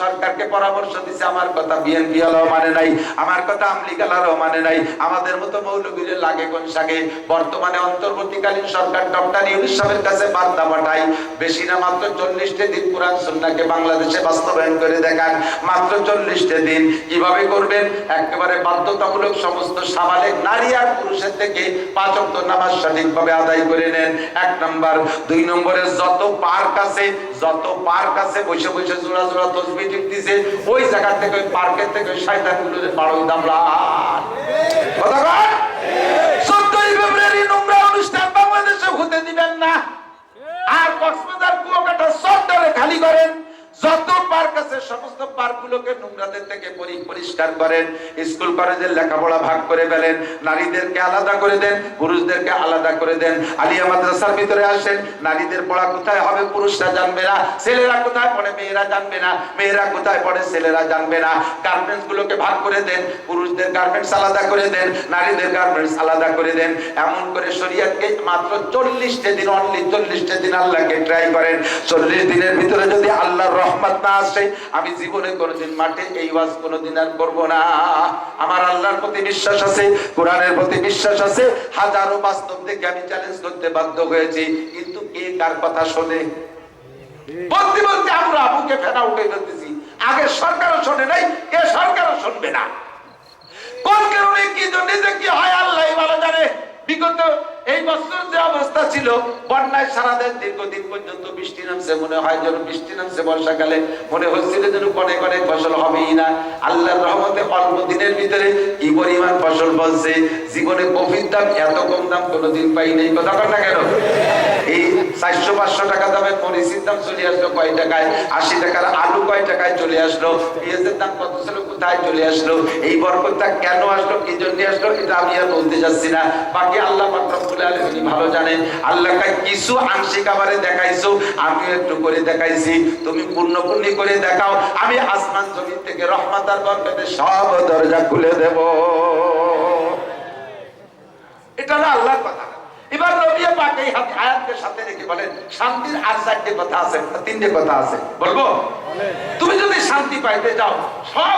সরকারকে পরামর্শ দিছে, আমার কথা বিএনপি মানে নাই, আমার কথা আমলিগ আলাও মানে নাই, আমাদের মতো মৌলবীর লাগে কোন সাগে বর্তমানে অন্তর্বর্তীকালীন সরকার ডক্টর ইউনুস কাছে বার্তা পাঠাই বেশি না, মাত্র চল্লিশটা দিন কোরআন সুন্নাহকে বাংলাদেশে বাস্তবায়ন করে দেখান, মাত্র চল্লিশটা দিন। কীভাবে করবেন? একেবারে বাধ্যতামূলক সমস্ত সাবালেক নারী আর পুরুষের থেকে পাঁচ অক্ট নামাজ সঠিকভাবে আদায় করে নেন। এক নম্বর। দুই নম্বরে, যত পার্ক আছে, যত পার্ক আছে, বসে বসে জোড়া জোড়া তসবি দিছে ওই জায়গা থেকে ওই পার্কের থেকে ওই সাইটা গুলো বাড়োই দামলা। কথা গুলোকে নোংরাদের থেকে পরিষ্কার করেন, স্কুল কলেজের লেখাপড়া ভাগ করে ফেলেন, নারীদেরকে আলাদা করে দেন, পুরুষদেরকে আলাদা করে দেন। আলিয়া মাদ্রাসার ভিতরে আসেন, নারীদের পড়া কোথায় হবে, পুরুষরা জানবে না, ছেলেরা কোথায় পড়ে, মেয়েরা জানবে না, মেয়েরা কোথায় পড়ে, ছেলেরা জানবে না। গার্মেন্টস গুলোকে ভাগ করে দেন, পুরুষদের গার্মেন্টস আলাদা করে দেন, নারীদের গার্মেন্টস আলাদা করে দেন। এমন করে শরীয়তকে মাত্র চল্লিশটা দিন অনলি চল্লিশটা দিন আল্লাহকে ট্রাই করেন। চল্লিশ দিনের ভিতরে যদি আল্লাহর রহমত না আসে, আমি জীবনে কোনোদিন মাঠে এই ওয়াজ কোনোদিন আর করব না। আমার আল্লাহর প্রতি বিশ্বাস আছে, কোরআনের প্রতি বিশ্বাস আছে। হাজারো বাস্তব থেকে আমি চ্যালেঞ্জ করতে বাধ্য হয়েছি। কিন্তু কে কার কথা শোনে? বলতে বলতে আমরা আবুকে ফেরা উঠে ফেলতেছি। আগে সরকারও শোনে নাই এ সরকারও শুনবে না কোন কারণে কি জন্য যে কি হয় আল্লাহ ভালো জানে বিগত এই বছর যে অবস্থা ছিল, বন্যায় সারা দীর্ঘদিন পর্যন্ত বৃষ্টি নামছে, মনে হয় যেন বৃষ্টি নামছে বর্ষাকালে। মনে হচ্ছিল যেন অনেক অনেক ফসল হবেই না। আল্লাহর রহমতে অল্প দিনের ভিতরে কি পরিমাণ ফসল বলছে জীবনে কফির দাম এত কম দাম কোনোদিন পাই নেই। কথা কথা কেন? চারশো পাঁচশো টাকা দামে মরিচের দাম চলে আসলো কয় টাকায়? আশি টাকার আলু কয় টাকায় চলে আসলো? পেঁয়াজের দাম কত ছিল, কোথায় চলে আসলো? এই বরকতটা কেন আসলো, কি জন্য আসলো, এটা আমি আর বলতে যাচ্ছি না। বাকি আল্লাহ রব্বুল আলামিন ভালো জানেন। আল্লাহকে কিছু আংশিক আবারে দেখাইছো আমি একটু করে দেখাইছি। তুমি পূর্ণ পূর্ণি করে দেখাও। আমি আসমান জমিন থেকে রহমত আর বরকতের সব দরজা খুলে দেব এটা হলো আল্লাহর কথা এবার নবিয়া পাক এই হাত আয়াতকে সাথে রেখে বলেন শান্তির আর চারটে কথা আছে তিনটে কথা আছে। বলব? তুমি যদি শান্তি পাইতে যাও সব